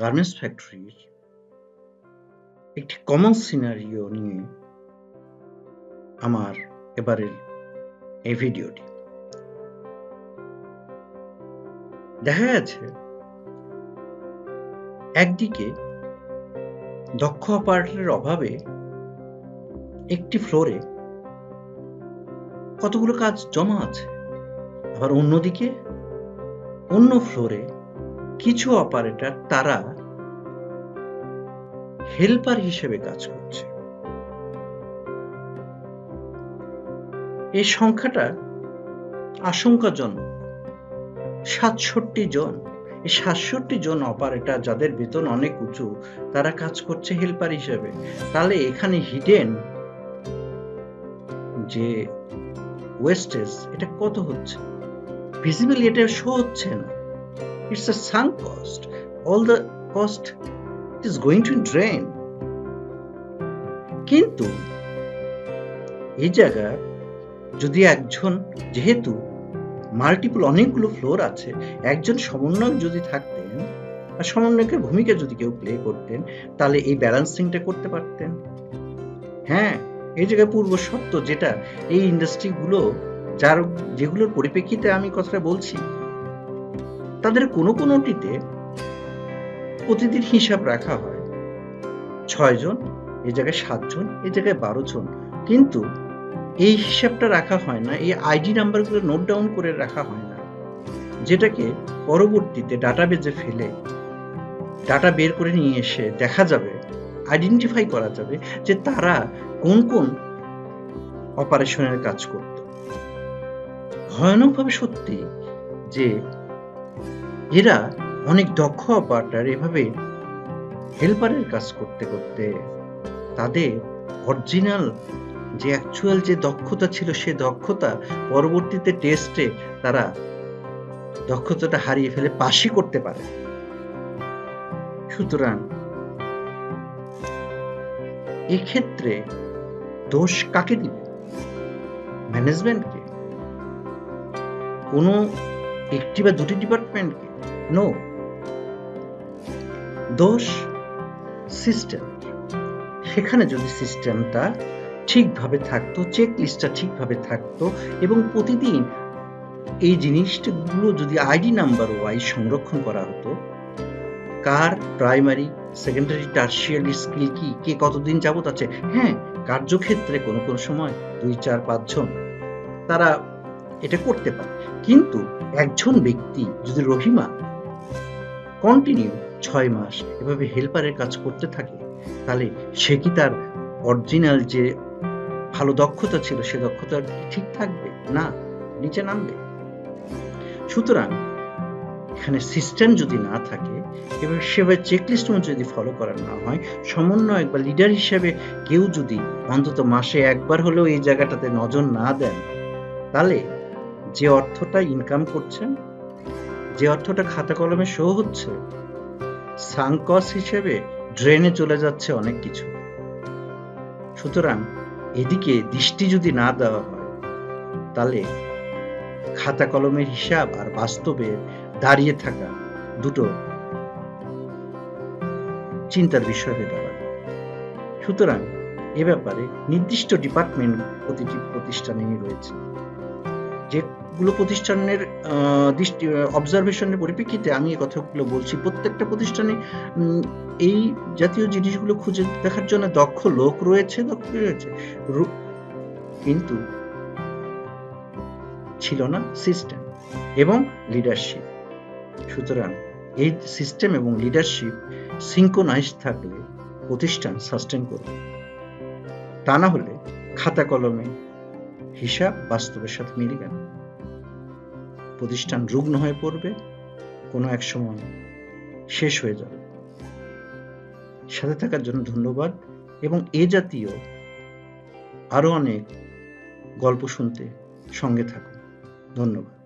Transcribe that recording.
Garments ফ্যাক্টরির একটি common scenario নিয়ে আমার এবারের এই ভিডিওটি। দেখা গেছে, একদিকে দক্ষ অপারেটরের অভাবে একটি ফ্লোরে কতগুলো কাজ জমা আছে, আবার অন্যদিকে অন্য ফ্লোরে কিছু অপারেটর তারা হেল্পার হিসেবে কাজ করছে। এই সংখ্যাটা আশঙ্কাজনক। সাতষট্টি জন, এই সাতষট্টি জন অপারেটর যাদের বেতন অনেক উঁচু, তারা কাজ করছে হেল্পার হিসেবে। তাহলে এখানে হিডেন যে ওয়েস্টেজ এটা কত হচ্ছে? ভিজিবলি এটা শো হচ্ছে না। It's a sunk cost all the cost is going to drain কিন্তু এই জায়গায় যদি একজন, যেহেতু মাল্টিপল অনেকগুলো ফ্লোর আছে, একজন সমন্বয়ক যদি থাকতেন আর সমন্বয়কের ভূমিকা যদি কেউ প্লে করতেন, তাহলে এই ব্যালেন্সিংটা করতে পারতেন। হ্যাঁ এই জায়গায় পূর্ব সত্য যেটা, এই ইন্ডাস্ট্রিগুলো যার, যেগুলোর পরিপ্রেক্ষিতে আমি কথাটা বলছি তাদের কোনো কোনোটিতে প্রতিদিন হিসাব রাখা হয়। ছয়জন এই জায়গায় সাতজন এই জায়গায় বারো জন। কিন্তু এই হিসাবটা রাখা হয় না, এই আইডি নাম্বারগুলো নোট ডাউন করে রাখা হয় না। যেটাকে পরবর্তীতে ডাটাবেজে ফেলে ডাটা বের করে নিয়ে এসে দেখা যাবে আইডেন্টিফাই করা যাবে যে তারা কোন কোন অপারেশনের কাজ করত। ভয়ানকভাবে সত্যি যে এরা অনেক দক্ষ অপারেটর এভাবে হেল্পারের কাজ করতে করতে তাদের অরিজিনাল যে অ্যাকচুয়াল যে দক্ষতা ছিল, সে দক্ষতা পরবর্তীতে টেস্টে তারা দক্ষতাটা হারিয়ে ফেলে পাশি করতে পারে। সুতরাং এক্ষেত্রে দোষ কাকে দিবে? ম্যানেজমেন্টকে কোনো একটি বা দুটি ডিপার্টমেন্টকে নো দোষ সিস্টেম সেখানে যদি সিস্টেমটা ঠিকভাবে থাকতো চেক লিস্টটা ঠিকভাবে থাকতো এবং প্রতিদিন এই জিনিসগুলো যদি আইডি নাম্বার ওয়াইজ সংরক্ষণ করা হতো, কার প্রাইমারি সেকেন্ডারি টার্সিয়ারি স্কিল কি? কে কতদিন যাবত আছে? হ্যাঁ কার্যক্ষেত্রে কোনো কোনো সময় দুই, চার, পাঁচজন। তারা এটা করতে পারে। কিন্তু একজন ব্যক্তি যদি রহিমা কন্টিনিউ ছয় মাস এভাবে হেল্পারের কাজ করতে থাকে, তাহলে সে কি তার অরিজিনাল যে ভালো দক্ষতা ছিল, সে দক্ষতা ঠিক থাকবে? না, নিচে নামবে। সুতরাং এখানে সিস্টেম যদি না থাকে, এবং সেভাবে চেকলিস্ট যদি ফলো করা না হয়, সমন্বয়ক বা লিডার হিসেবে কেউ যদি অন্তত মাসে একবার হলেও এই জায়গাটাতে নজর না দেন, তাহলে যে অর্থটা ইনকাম করছেন যে অর্থটা খাতা কলমে শো হচ্ছে সাংকস হিসেবে ড্রেনে চলে যাচ্ছে অনেক কিছু। সুতরাং এদিকে দৃষ্টি যদি না দেওয়া হয়, তাহলে খাতা কলমের হিসাব আর বাস্তবে দাঁড়িয়ে থাকা দুটো চিন্তার বিষয় হয়ে দাঁড়াবে। সুতরাং এ ব্যাপারে নির্দিষ্ট ডিপার্টমেন্ট প্রতিটি প্রতিষ্ঠানেই রয়েছে। যেগুলো প্রতিষ্ঠানের দৃষ্টি অবজারভেশনের পরিপ্রেক্ষিতে আমি এই কথাগুলো বলছি, প্রত্যেকটা প্রতিষ্ঠানে এই জাতীয় জিনিসগুলো খুঁজে দেখার জন্য দক্ষ লোক রয়েছে, দক্ষ রয়েছে। কিন্তু ছিল না সিস্টেম এবং লিডারশিপ সুতরাং এই সিস্টেম এবং লিডারশিপ সিঙ্কোনাইজ থাকলে প্রতিষ্ঠান সাস্টেন করবে। তা না হলে খাতা কলমে হিসাব বাস্তবের সাথে মিলবে না। প্রতিষ্ঠান রুগ্ন হয়ে পড়বে, কোনো এক সময় শেষ হয়ে যাবে। সাথে থাকার জন্য ধন্যবাদ এবং এ জাতীয় আরও অনেক গল্প শুনতে সঙ্গে থাকুন। ধন্যবাদ।